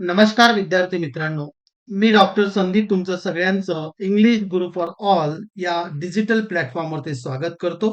नमस्कार विद्यार्थी मित्रांनो. मी डॉक्टर संदीप तुमचं सगळ्यांचं इंग्लिश गुरु फॉर ऑल या डिजिटल प्लॅटफॉर्मवरती स्वागत करतो.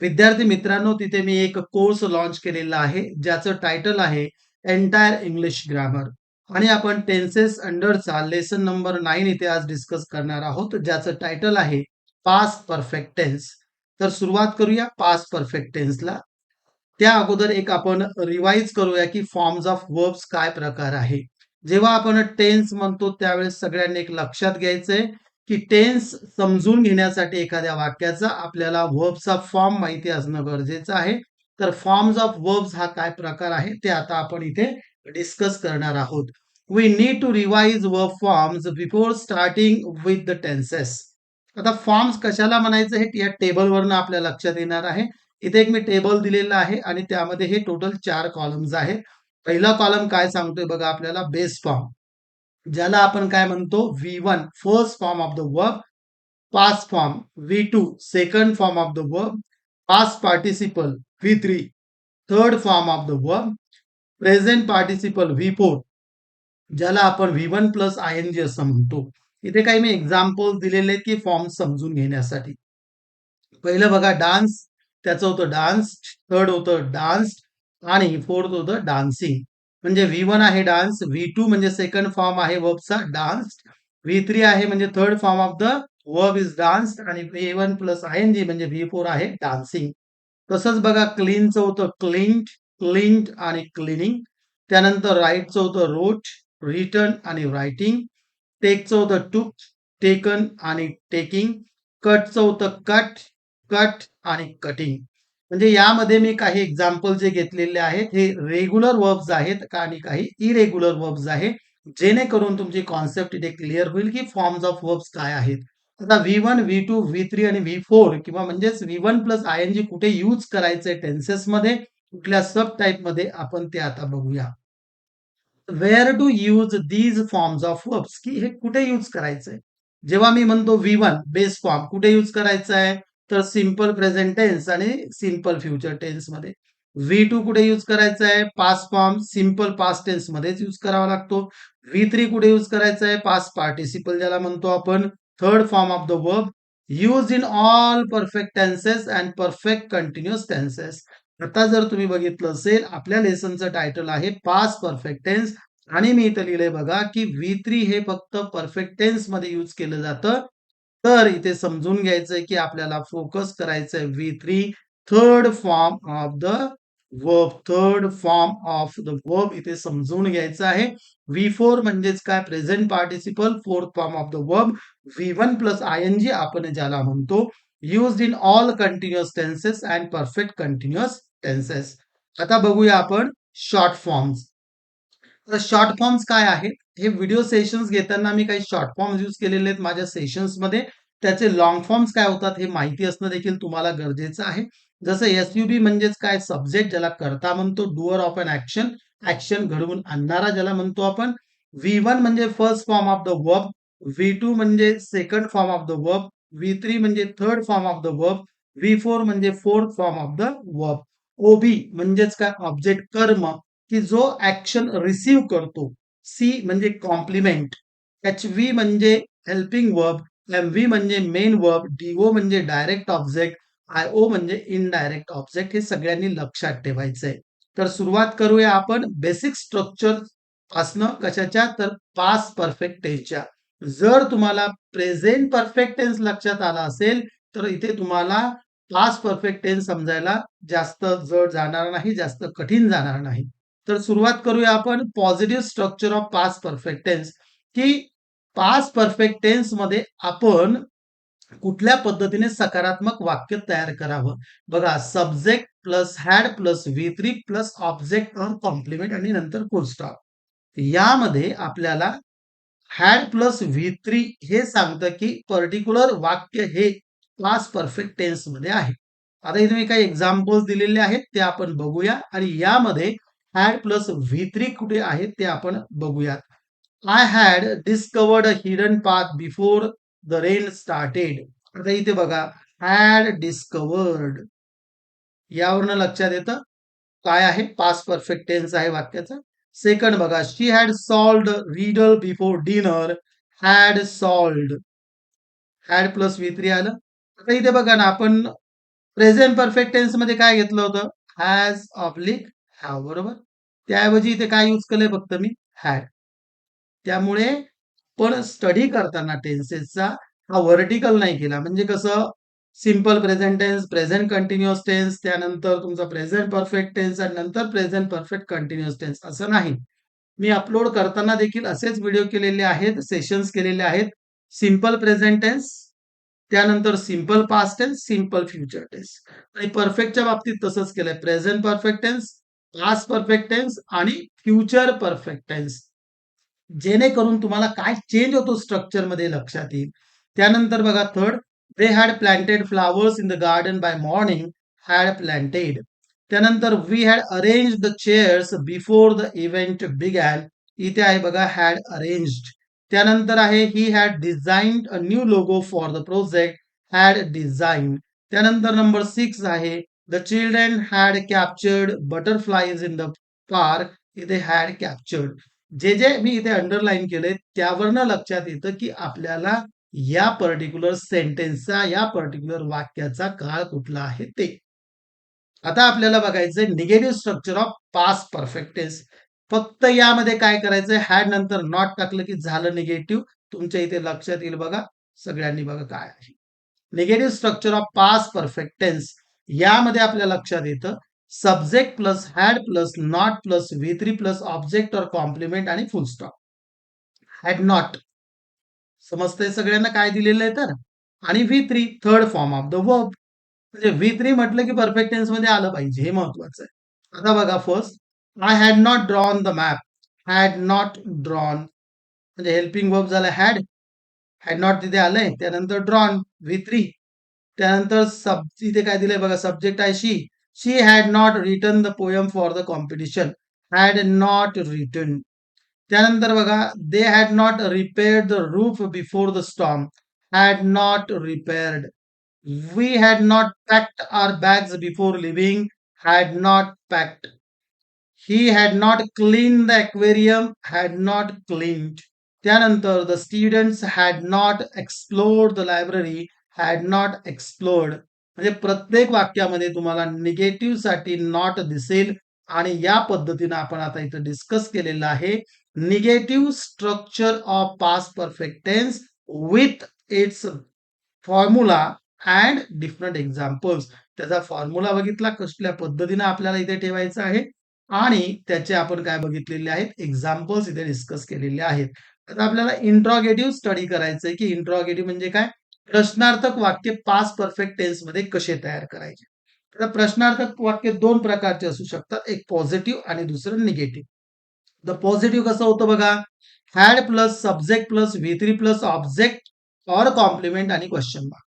विद्यार्थी मित्रांनो तिथे मी एक कोर्स लॉन्च केलेला आहे ज्याचं टायटल आहे एंटायर इंग्लिश ग्रामर आणि आपण टेन्सेस अंडरचा लेसन नंबर नाईन इथे आज डिस्कस करणार आहोत ज्याचं टायटल आहे पास परफेक्ट टेन्स तर सुरुवात करूया पास परफेक्ट टेन्सला त्या अगोदर एक आपण रिवाइज करूया की फॉर्म्स ऑफ वर्ब्स काय प्रकार आहे. जेव्हा आपण टेन्स म्हणतो त्यावेळेस सगळ्यांनी एक लक्षात घ्यायचंय की टेन्स समजून घेण्यासाठी एखाद्या वाक्याचा आपल्याला वर्ब्सचा फॉर्म माहिती असणं गरजेचं आहे. तर फॉर्म्स ऑफ वर्ब्स हा काय प्रकार आहे ते आता आपण इथे डिस्कस करणार आहोत. We need to revise verb forms before starting with the tenses आता फॉर्म्स कशाला म्हणायचं हे या टेबलवरनं आपल्या लक्षात येणार आहे. इथे एक मी टेबल दिलेलं आहे आणि त्यामध्ये हे टोटल चार कॉलम्स आहेत. पहिला कॉलम काय सांगतोय बघा आपल्याला बेस फॉर्म ज्याला आपण काय म्हणतो? V one first form of the verb past form V two second form of the verb past participle V three third form of the verb present participle V four ज्याला आपण V one plus I N G असं म्हणतो. इथे काही मी example दिलेले आहेत की form समजून घेण्यासाठी. पहिलं बघा डान्स त्याचं होतं डान्स थर्ड होतं डान्स आणि फोर्थ होतं डान्सिंग. म्हणजे व्ही वन आहे डान्स व्ही टू म्हणजे सेकंड फॉर्म आहे वर्बचा डान्स व्ही थ्री आहे म्हणजे third form of the verb is dance आणि V one plus I N G म्हणजे व्ही फोर आहे डान्सिंग. तसंच बघा क्लीनचं होतं क्लिंट क्लिंट आणि क्लिनिंग. त्यानंतर राईटचं होतं रोट रिटर्न आणि रायटिंग. टेकचं होतं टूक टेकन आणि टेकिंग. कटचं होतं कट कट आणि कटिंग. म्हणजे यामध्ये मी काही एक्झाम्पल जे घेतलेले आहेत हे रेग्युलर वर्ब्स आहेत आणि काही इरेग्युलर वर्ब्स आहेत जेणेकरून तुमची कॉन्सेप्ट इथे क्लिअर होईल की फॉर्म्स ऑफ वर्ब्स काय आहेत. आता V one V two V three आणि व्ही फोर किंवा म्हणजेच V one plus I N G कुठे यूज करायचंय टेन्सेस मध्ये कुठल्या सब टाईपमध्ये आपण ते आता बघूया. Where to use these forms of verbs की हे कुठे यूज करायचंय? जेव्हा मी म्हणतो व्ही वन बेस फॉर्म कुठे यूज करायचं आहे तर सिंपल प्रेझेंट टेन्स आणि सिंपल फ्युचर टेन्समध्ये. व्ही टू कुठे यूज करायचा आहे? Past form simple past tense मध्येच यूज करावा लागतो. व्ही थ्री कुठे यूज करायचा आहे? पास पार्टिसिपल ज्याला म्हणतो आपण. Third form of the verb use in all perfect tenses and perfect continuous tenses आता जर तुम्ही बघितलं असेल आपल्या लेसनचं टायटल आहे पास परफेक्ट टेन्स आणि मी इथं लिहिलंय बघा की व्ही थ्री हे फक्त परफेक्ट टेन्समध्ये यूज केलं जातं. तर इथे समजून घ्यायचंय की आपल्याला फोकस करायचंय V three third form of the verb third form of the verb इथे समजून घ्यायचं आहे. व्ही फोर म्हणजेच काय? Present participle fourth form of the verb V one plus I N G आपण ज्याला म्हणतो use in all continuous tenses and perfect continuous tenses आता बघूया आपण शॉर्ट फॉर्म्स तर शॉर्ट फॉर्म्स काय आहेत? हे व्हिडिओ सेशन्स घेताना मी काही शॉर्ट फॉर्म्स यूज केलेले आहेत माझ्या सेशन्समध्ये. त्याचे लॉंग फॉर्म्स काय होतात हे माहिती असणं देखील तुम्हाला गरजेचं आहे. जसं एस यू बी म्हणजेच काय? सब्जेक्ट ज्याला करता म्हणतो doer of an action action घडवून आणणारा ज्याला म्हणतो आपण. व्ही वन म्हणजे first form of the verb V two म्हणजे second form of the verb V three म्हणजे third form of the verb V four म्हणजे fourth form of the verb OB म्हणजेच काय? ऑब्जेक्ट कर्म. की जो ऍक्शन रिसीव्ह करतो सी म्हणजे कॉम्प्लिमेंट एच व्ही म्हणजे हेल्पिंग वर्ब एम व्ही म्हणजे मेन वर्ब डीओ म्हणजे डायरेक्ट ऑब्जेक्ट आय ओ म्हणजे इनडायरेक्ट ऑब्जेक्ट हे सगळ्यांनी लक्षात ठेवायचंय. तर सुरुवात करूया आपण बेसिक स्ट्रक्चर असणं कशाच्या? तर पास परफेक्ट टेन्सच्या जर तुम्हाला प्रेझेंट परफेक्ट टेन्स लक्षात आला असेल तर इथे तुम्हाला पास परफेक्ट टेन्स समजायला जास्त जड जाणार नाही जास्त कठीण जाणार नाही. तर सुरुवात करूया आपण positive structure of past perfect tense की पास परफेक्ट टेन्समध्ये आपण कुठल्या पद्धतीने सकारात्मक वाक्य तयार करावं? बघा subject plus had plus V three plus object or complement आणि नंतर फुल यामध्ये आपल्याला हॅड प्लस व्ही थ्री हे सांगतं की पर्टिक्युलर वाक्य हे पास परफेक्ट टेन्समध्ये आहे. आता इथे मी काही एक्झाम्पल्स दिलेले आहेत ते आपण बघूया. आणि यामध्ये हॅड प्लस व्ही थ्री कुठे आहे ते आपण बघूयात. I had discovered a hidden path before the rain started आता इथे बघा. हॅड डिस्कवर्ड यावरनं लक्षात येतं. काय आहे? पास परफेक्ट टेन्स आहे वाक्याचा. सेकंड बघा. She had solved riddle before dinner had solved had plus V three आलं. आता इथे बघा ना आपण प्रेझेंट परफेक्ट टेन्समध्ये काय घेतलं होतं? हॅज ऑब्लिक हॅव बरोबर? त्याऐवजी इथे काय यूज केलंय फक्त मी? हॅड त्यामुळे पण स्टडी करताना टेन्सेसचा हा व्हर्टिकल नाही केला. म्हणजे कसं? Simple present tense present continuous tense त्यानंतर तुमचा प्रेझेंट परफेक्ट टेन्स आणि नंतर प्रेझेंट परफेक्ट कंटिन्युअस टेन्स असं नाही. मी अपलोड करताना देखील असेच व्हिडिओ केलेले आहेत सेशन्स केलेले आहेत. सिंपल प्रेझेंट टेन्स त्यानंतर simple past tense simple future tense आणि परफेक्टच्या बाबतीत तसंच केलंय. Present perfect tense past perfect tense आणि फ्युचर परफेक्ट टेन्स जेणेकरून तुम्हाला काय चेंज होतो स्ट्रक्चरमध्ये लक्षात येईल. त्यानंतर बघा third they had planted flowers in the garden by morning had planted त्यानंतर we had arrange the chairs before the event began इथे आहे बघा हॅड अरेंज्ड त्यानंतर आहे he had designed a new logo for the project had design त्यानंतर number six आहे the children had captured butterflies in the park इथे had captured जे जे मी इथे अंडरलाईन केले त्यावरनं लक्षात येतं की आपल्याला या पर्टिक्युलर सेंटेन्सचा या पर्टिक्युलर वाक्याचा काळ कुठला आहे ते. आता आपल्याला बघायचंय negative structure of past perfect tense फक्त यामध्ये काय करायचंय? हॅड नंतर नॉट टाकलं की झालं निगेटिव्ह तुमच्या इथे लक्षात येईल बघा. सगळ्यांनी बघा काय आहे. Negative structure of past perfect tense यामध्ये आपल्या लक्षात येतं subject plus had plus not plus V three plus object or complement आणि फुल स्टॉप हॅड नॉट समजतंय सगळ्यांना काय दिलेलं आहे तर? आणि V three third form of the verb म्हणजे व्ही थ्री म्हटलं की परफेक्ट टेन्समध्ये आलं पाहिजे हे महत्वाचं आहे. आता बघा first I had not drawn the map had not drawn म्हणजे हेल्पिंग वर्ब झालं हॅड हॅड नॉट तिथे आलंय त्यानंतर ड्रॉन व्ही थ्री त्यानंतर सब इथे काय दिलंय बघा सब्जेक्ट आहे she she had not written the poem for the competition had not written त्यानंतर बघा they had not repaired the roof before the storm had not repaired we had not packed our bags before leaving had not packed he had not clean the aquarium had not cleaned त्यानंतर the students had not explored the library had not explored म्हणजे प्रत्येक वाक्यामध्ये तुम्हाला निगेटिव्हसाठी not दिसेल. आणि या पद्धतीनं आपण आता इथं डिस्कस केलेलं आहे. Negative structure of past perfect tense with its formula and different examples त्याचा फॉर्म्युला बघितला कसल्या पद्धतीने आपल्याला इथे ठेवायचा आहे. आणि त्याचे आपण काय बघितलेले आहेत? एक्झाम्पल्स इथे डिस्कस केलेले आहेत. आता आपल्याला इंट्रॉगेटिव्ह स्टडी करायचंय की इंट्रॉगेटिव्ह म्हणजे काय? प्रश्नार्थक वाक्य पास परफेक्ट टेन्समध्ये कसे तयार करायचे? तर प्रश्नार्थक वाक्य दोन प्रकारचे असू शकतात एक पॉझिटिव्ह आणि दुसरं निगेटिव्ह द पॉझिटिव्ह कसं होतं बघा? Had plus subject plus V three plus object or complement आणि क्वेश्चन मार्क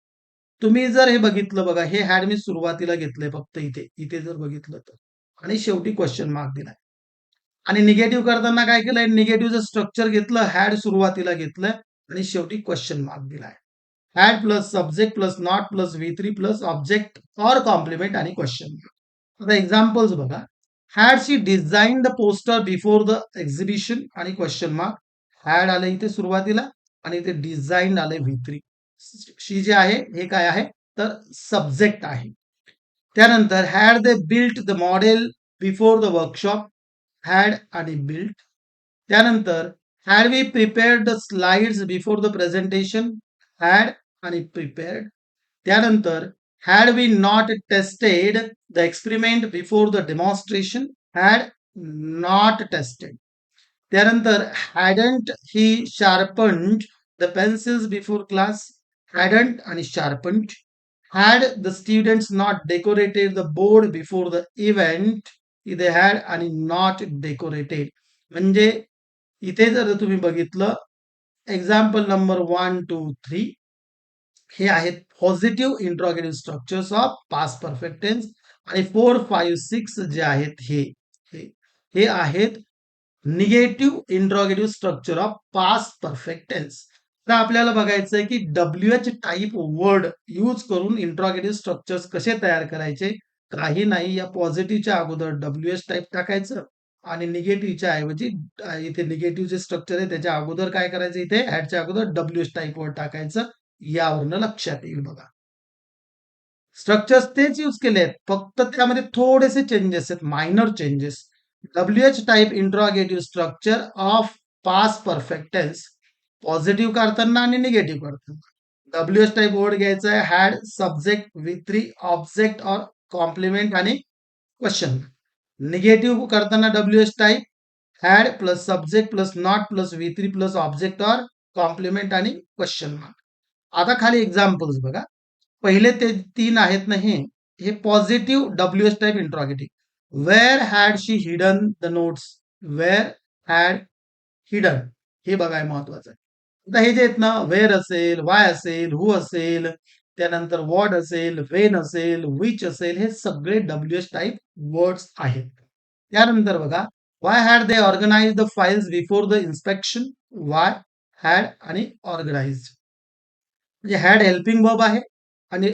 तुम्ही जर हे बघितलं बघा हे हॅड मी सुरुवातीला घेतलंय फक्त इथे. इथे जर बघितलं तर. आणि शेवटी क्वेश्चन मार्क दिलाय. आणि निगेटिव्ह करताना काय केलंय? निगेटिव्हचं स्ट्रक्चर घेतलं हॅड सुरुवातीला घेतलंय आणि शेवटी क्वेश्चन मार्क दिलाय. Had plus subject plus not plus V three plus object or complement आणि क्वेश्चन आता एक्झाम्पल्स बघा. Had she design the poster before the exhibition आणि क्वेश्चन मार्क हॅड आलं इथे सुरुवातीला आणि इथे डिझाईन आले व्ही थ्री शी जे आहे हे काय आहे? तर सब्जेक्ट आहे. त्यानंतर had they built the model before the workshop had आणि बिल्ट त्यानंतर had we prepared the slides before the presentation had आणि प्रिपेअर्ड त्यानंतर had we not tested the experiment before the demonstration had not tested त्यानंतर hadn't he sharpened the pencils before class hadn't आणि sharpened had the students not decorated the board before the event इथे had आणि not decorated म्हणजे इथे जर तुम्ही बघितलं example number one two three हे आहेत positive interrogative structures of past perfect tense आणि फोर फाईव्ह सिक्स जे आहेत हे. हे आहेत negative interrogative structure of past perfect tense तर आपल्याला बघायचं आहे की W H type word use करून इंट्रॉगेटिव्ह स्ट्रक्चर्स कसे तयार करायचे? काही नाही या पॉझिटिव्हच्या अगोदर डब्ल्यू एच टाईप टाकायचं आणि निगेटिव्हच्या ऐवजी इथे निगेटिव्ह जे स्ट्रक्चर आहे त्याच्या अगोदर काय करायचं? इथे ऍडच्या अगोदर डब्ल्यू एच टाईप वर्ड टाकायचं. यावरनं लक्षात येईल बघा. स्ट्रक्चर्स तेच यूज केले आहेत. फक्त त्यामध्ये थोडेसे चेंजेस आहेत. Minor changes W H type interrogative structure of past perfect tense positive करताना आणि निगेटिव्ह करताना. डब्ल्यू एच टाईप वर्ड घ्यायचा आहे. Had subject V three object or complement आणि क्वेश्चन निगेटिव्ह करताना W H type had plus subject plus not plus V three plus object or complement आणि question mark आता खाली examples बघा. पहिले ते तीन आहेत ना हे. हे positive W S type interrogative where had she hidden the notes where had hidden हे बघाय महत्वाचं. आहे आता हे जे आहेत ना वेअर असेल वाय असेल हु असेल त्यानंतर वॉट असेल वेन असेल विच असेल हे सगळे डब्ल्यू एस टाईप वर्ड्स आहेत. त्यानंतर बघा why had they organise the files before the inspection why had आणि ऑर्गनाइज म्हणजे हॅड हेल्पिंग वर्ब आहे. आणि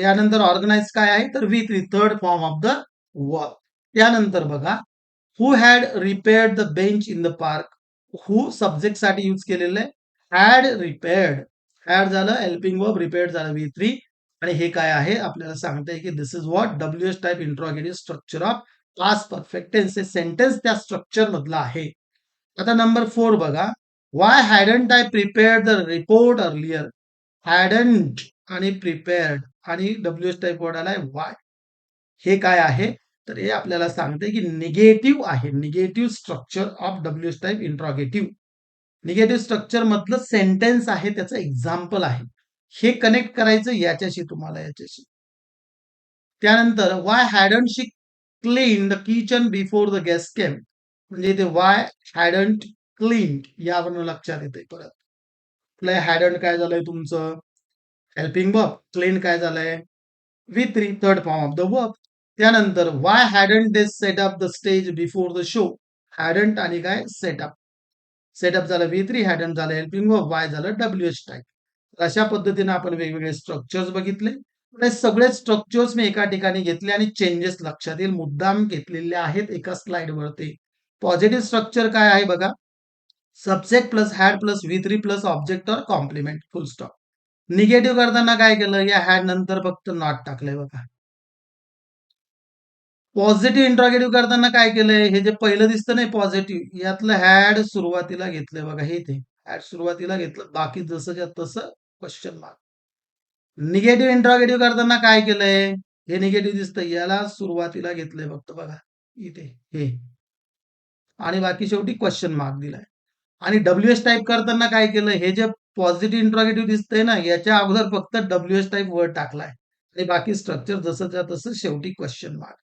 यानंतर ऑर्गनाइज काय आहे? तर V three third form of the verb त्यानंतर बघा who had repaired the bench in the park who सब्जेक्टसाठी use केलेलं आहे? हॅड रिपेअर्ड हॅड झालं हेल्पिंग वर्ब रिपेअर्ड झालं वी थ्री आणि हे काय आहे? आपल्याला सांगताय की this is what W S type interrogative structure of past perfect tense हे सेंटेन्स त्या स्ट्रक्चर मधलं आहे. आता नंबर फोर बघा. Why hadn't I prepared the report earlier hadn't आणि प्रिपेअर्ड आणि डब्ल्यू एस टाईप वर्ड आलाय वाय हे काय आहे? तर हे आपल्याला सांगते की निगेटिव्ह आहे. Negative structure of W S type interrogative negative structure मधलं सेंटेन्स आहे त्याचं एक्झाम्पल आहे. हे कनेक्ट करायचं याच्याशी तुम्हाला याच्याशी. त्यानंतर why hadn't she clean the kitchen before the guest came म्हणजे ते वाय हॅडंट क्लीन यावरून लक्षात येते परत. आपलं हॅडंट काय झालंय तुमचं? हेल्पिंग वर्ब क्लीन काय झालंय? V three third form of the verb त्यानंतर why hadn't they set up the stage before the show hadn't आणि काय? सेटअप सेटअप झालं व्ही थ्री हॅडंट झालं हेल्पिंग वर्ब वाय झालं डब्ल्यू एच टाईप अशा पद्धतीने आपण वेगवेगळे स्ट्रक्चर्स बघितले. हे सगळे स्ट्रक्चर्स मी एका ठिकाणी घेतले आणि चेंजेस लक्षात येईल. मुद्दाम घेतलेले आहेत एका स्लाइड वरती. पॉझिटिव्ह स्ट्रक्चर काय आहे बघा? Subject plus had plus V three plus object or complement full stop negative करताना काय केलं? या हॅड नंतर फक्त नॉट टाकलंय बघा. पॉझिटिव्ह इंट्रॉगेटिव्ह करताना काय केलंय? हे जे पहिलं दिसतं नाही पॉझिटिव्ह यातलं हॅड सुरुवातीला घेतलंय बघा. हे ते हॅड सुरुवातीला घेतलं. बाकी जसं तसं क्वेश्चन मार्क निगेटिव्ह इंट्रॉगेटिव्ह करताना काय केलंय? हे निगेटिव्ह दिसतं. याला सुरुवातीला घेतलंय फक्त बघा. इथे हे. आणि बाकी शेवटी क्वेश्चन मार्क दिलाय. आणि डब्ल्यू एस टाईप करताना काय केलं? हे जे पॉझिटिव्ह इंट्रॉगेटिव्ह दिसतंय ना याच्या अगोदर फक्त डब्ल्यू एस टाईप वर्ड टाकलाय. आणि बाकी स्ट्रक्चर जसंच्या तसं शेवटी क्वेश्चन मार्क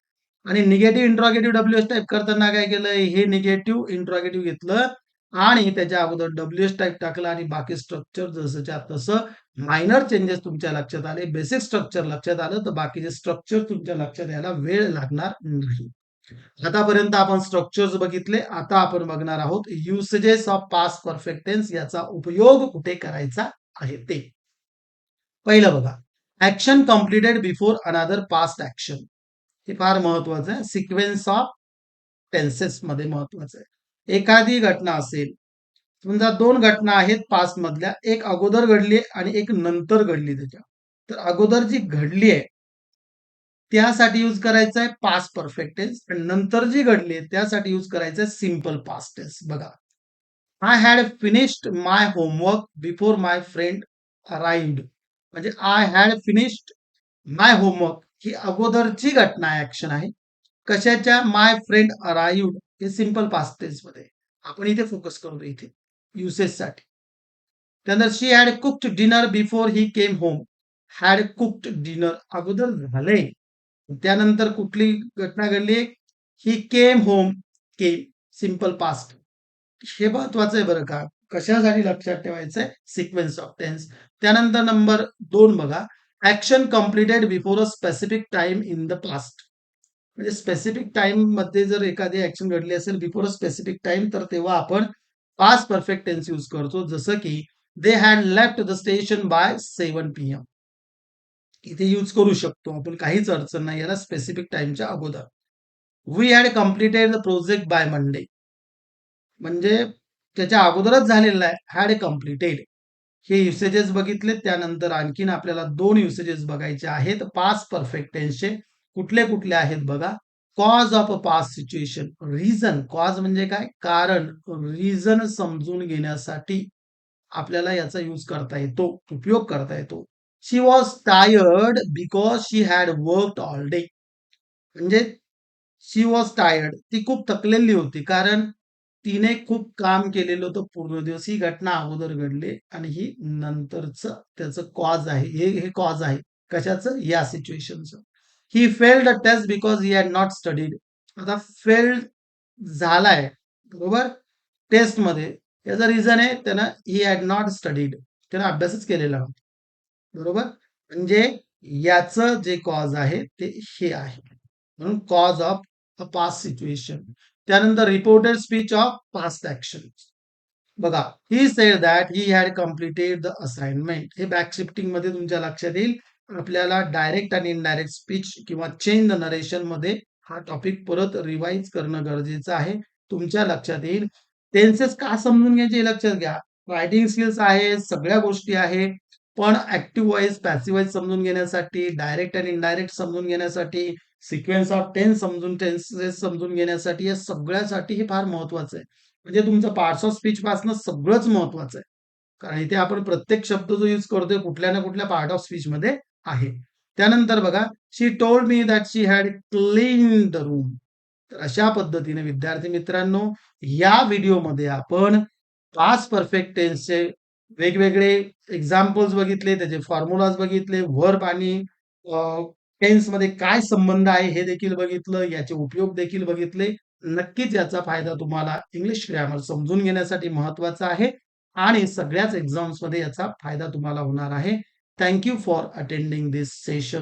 आणि negative interrogative W S type करताना काय केलं हे निगेटिव्ह इंट्रॉगेटिव्ह घेतलं आणि त्याच्या अगोदर डब्ल्यू एस टाईप टाकलं आणि बाकी स्ट्रक्चर जसंच्या तसं मायनर चेंजेस तुमच्या लक्षात आले. बेसिक स्ट्रक्चर लक्षात आलं तर बाकीचे स्ट्रक्चर तुमच्या लक्षात यायला वेळ लागणार नाही. आतापर्यंत आपण स्ट्रक्चर्स बघितले. आता आपण बघणार आहोत usages of past perfect tense याचा उपयोग कुठे करायचा आहे ते. पहिलं बघा. Action completed before another past action हे फार महत्वाचं आहे. सिक्वेन्स ऑफ टेन्सेस मध्ये महत्वाचं आहे. एखादी घटना असेल समजा दोन घटना आहेत पास्ट मधल्या. एक अगोदर घडली आणि एक नंतर घडली त्याच्या तर अगोदर जी घडली आहे त्यासाठी यूज करायचं आहे पास परफेक्ट टेस्ट आणि नंतर जी घडली त्यासाठी यूज करायचं आहे सिंपल पास टेस्ट बघा. I had finished my homework before my friend arrived म्हणजे I had finished my homework ही अगोदरची घटना ऍक्शन आहे. कशाच्या? माय फ्रेंड अराइव्ड हे सिंपल पास्टमध्ये. आपण इथे फोकस करतो इथे. युसेस साठी. त्यानंतर she had cooked dinner before he came home had cooked dinner अगोदर झाले त्यानंतर कुठली घटना घडली? He came home came simple past हे महत्वाचं आहे बरं का. कशासाठी लक्षात ठेवायचंय? सिक्वेन्स ऑफ टेन्स त्यानंतर नंबर दोन बघा. Action completed before a specific time in the past म्हणजे स्पेसिफिक टाइममध्ये जर एखादी ऍक्शन घडली असेल बिफोर अ स्पेसिफिक टाइम तर तेव्हा आपण पास्ट परफेक्ट टेन्स यूज करतो. जसं की they had left the station by seven P M इथे यूज करू शकतो? आपण काहीच अडचण नाही. याला स्पेसिफिक टाइमच्या अगोदर. We had completed the project by Monday म्हणजे त्याच्या अगोदरच झालेलं आहे. हॅड कम्प्लिटेड हे युसेजेस बघितले त्यानंतर आणखीन आपल्याला दोन युसेजेस बघायचे आहेत. पास परफेक्ट टेन्सचे कुठले कुठले आहेत बघा. Cause of a past situation reason cause म्हणजे काय? कारण. रिझन समजून घेण्यासाठी आपल्याला याचा यूज करता येतो. उपयोग करता येतो. She was tired because she had work all day म्हणजे शी वॉज टायर्ड ती खूप थकलेली होती कारण तिने खूप काम केलेलं होतं पूर्ण दिवस. ही घटना अगोदर घडली आणि ही नंतरच त्याचं कॉज आहे. हे हे कॉज आहे. कशाचं? या सिच्युएशनचं he failed a test because he had not studied आता फेल्ड झालाय. बरोबर? टेस्टमध्ये याचं रिझन आहे त्यानं ही हॅड नॉट स्टडीड त्यानं अभ्यासच केलेला होता. बरोबर? म्हणजे याचं जे कॉज आहे ते हे आहे. म्हणून cause of a past situation त्यानंतर reported speech of past action बघा he said that he had completed the assignment हे बॅक शिफ्टिंगमध्ये तुमच्या लक्षात येईल. आपल्याला डायरेक्ट आणि इनडायरेक्ट स्पीच किंवा चेंज द नरेशनमध्ये हा टॉपिक परत रिवाइज करणं गरजेचं आहे. तुमच्या लक्षात येईल. टेन्सेस का समजून घ्यायचे हे लक्षात घ्या. रायटिंग स्किल्स आहे सगळ्या गोष्टी आहे पण ऍक्टिव्ह वाईज पॅसिव्ह वाईज समजून घेण्यासाठी डायरेक्ट आणि इनडायरेक्ट समजून घेण्यासाठी सिक्वेन्स ऑफ टेन्स समजून टेन्सेस समजून घेण्यासाठी या सगळ्यासाठी हे फार महत्वाचं आहे. म्हणजे तुमचं पार्ट्स ऑफ स्पीच पासनं सगळंच महत्वाचं आहे. कारण इथे आपण प्रत्येक शब्द जो यूज करतोय कुठल्या ना कुठल्या पार्ट ऑफ स्पीच मध्ये आहे. त्यानंतर बघा she told me that she had clean the room तर अशा पद्धतीने विद्यार्थी मित्रांनो या व्हिडिओमध्ये आपण पास परफेक्ट टेन्सचे वेगवेगळे एक्झाम्पल्स बघितले त्याचे फॉर्म्युलाज बघितले वर्ब आणि टेन्समध्ये काय संबंध आहे हे देखील बघितलं याचे उपयोग देखील बघितले. नक्कीच याचा फायदा तुम्हाला इंग्लिश ग्रॅमर समजून घेण्यासाठी महत्त्वाचा आहे आणि सगळ्याच एक्झाम्समध्ये याचा फायदा तुम्हाला होणार आहे. Thank you for attending this session